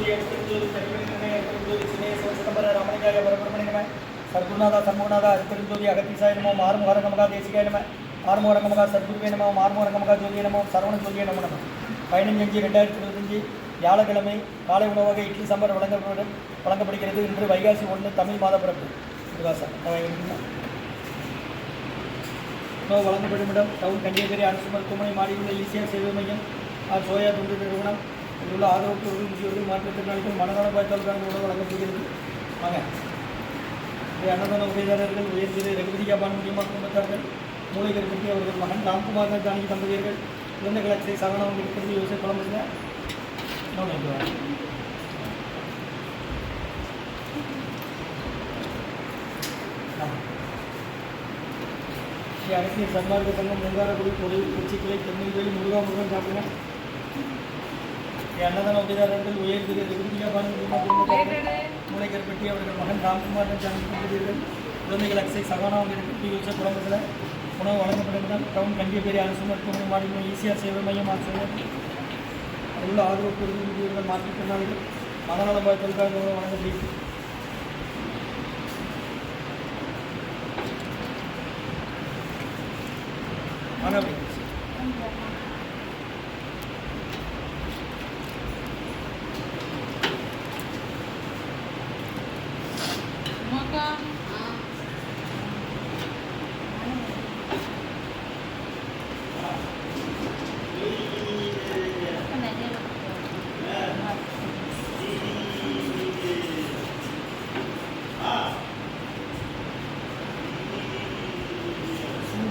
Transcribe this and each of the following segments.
எத்திருஞ்சோதி எத்திருஞ்சோதி தனிமணி எத்திருஞ்சோதி சினேஸ்வர சிதம்பர ரமணிகாய பரபிரமணி நம சர்க்குருநாதா சண்முகநாதா எத்திருஞ்சோதி அகத்தீசாய நமோ மாறுமுகரங்கமகா தேசிகாய நம மாறுமுகரங்கமகா சத்குருவே நமோ மாறுமுகரங்கமகா ஜோதிய நமோ சரவண ஜோதிய நமோ நம பதினஞ்சு அஞ்சு ரெண்டாயிரத்தி இருபத்தஞ்சு வியாழக்கிழமை காலை உணவாக இட்லி சாம்பார் வழங்கப்படும் வழங்கப்படுகிறது இன்று வைகாசி ஒன்று தமிழ் மாத பிறப்பு இதுவாசம் உணவு வழங்கப்படும் இடம் டவுன் கன்னியாகுமரி அரசு மருத்துவமனை மாடியுள்ள ஈசிஆர் சேவை மையம் சோயா தொண்டு நிறுவனம் இதில் உள்ள ஆதரவற்றோர்கள் முதியோர்கள் மாற்றுத்திறனாளிகள் மனநல பாய்ச்சலுக்கான உணவு வழங்கப்படுகிறது. வாங்க. அன்னதான உதவியாளர்கள் உயர்திரு ரகுபதியா பானுமதியம்மா குடும்பத்தார்கள் மூலிகர் பற்றி அவர்கள் மகன் ராம்குமார் ஜானகி தம்பதியர்கள் குழந்தைகள் அச்சை சரணம் இருக்கிறது யோசிச்சு குழம்புல அரசியல் சன்மார்க்க சங்கம் முங்காரக்குடி தொழில் கொச்சிக்கிளை தென்னில்வேலி முருகா முருகன் சாப்பிடுங்க அன்னதான உதவியாளர்கள் உயர் திரு ரகுதியா பானுமதியம்மா மூளைக்கற்பட்டி அவர்கள் மகன் ராம்குமார் ஜானகிகள் குழந்தைகள் அக்ஸை சகானா அவர்களுக்கு யோசிச்ச குடும்பத்தில் உணவு வழங்கப்படும் டவுன் கண்டியப்பேரி அரசு மருத்துவமனை மாடியில் ஈசிஆர் சேவை மையம் ஆசிரியர் உள்ள ஆதரவு பெறுவர்கள் மாற்றுத்திறனாளிகள் மனநல பாய்ச்சலுக்காக உணவு வழங்கப்படுகிறது வாங்க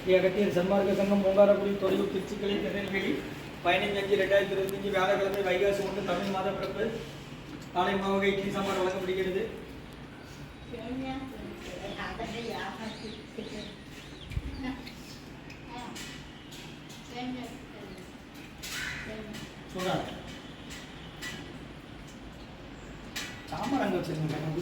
ஸ்ரீ அகத்தியர் சன்மார்க்க சங்கம் மூங்காரக்குடி தொழில் திருச்சிக்கலை திருநெல்வேலி பதினைஞ்சு அஞ்சு ரெண்டாயிரத்தி இருபத்தஞ்சு வியாழக்கிழமை வைகாசி ஒன்று தமிழ் மாத பிறப்பு. காலை உணவாக இட்லி சாம்பார் வழங்கப்படுகிறது சொல்கிறாங்க சாம்பார் அங்கே வச்சுருங்க நான்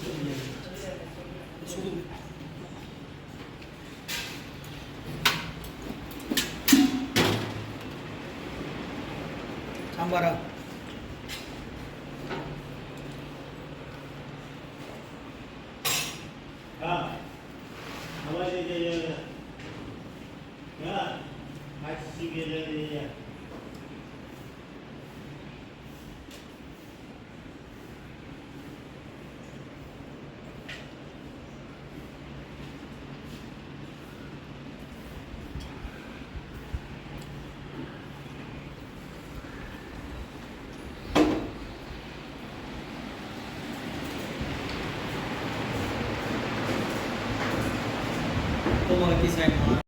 સાંભાર હા. మనకి సైన్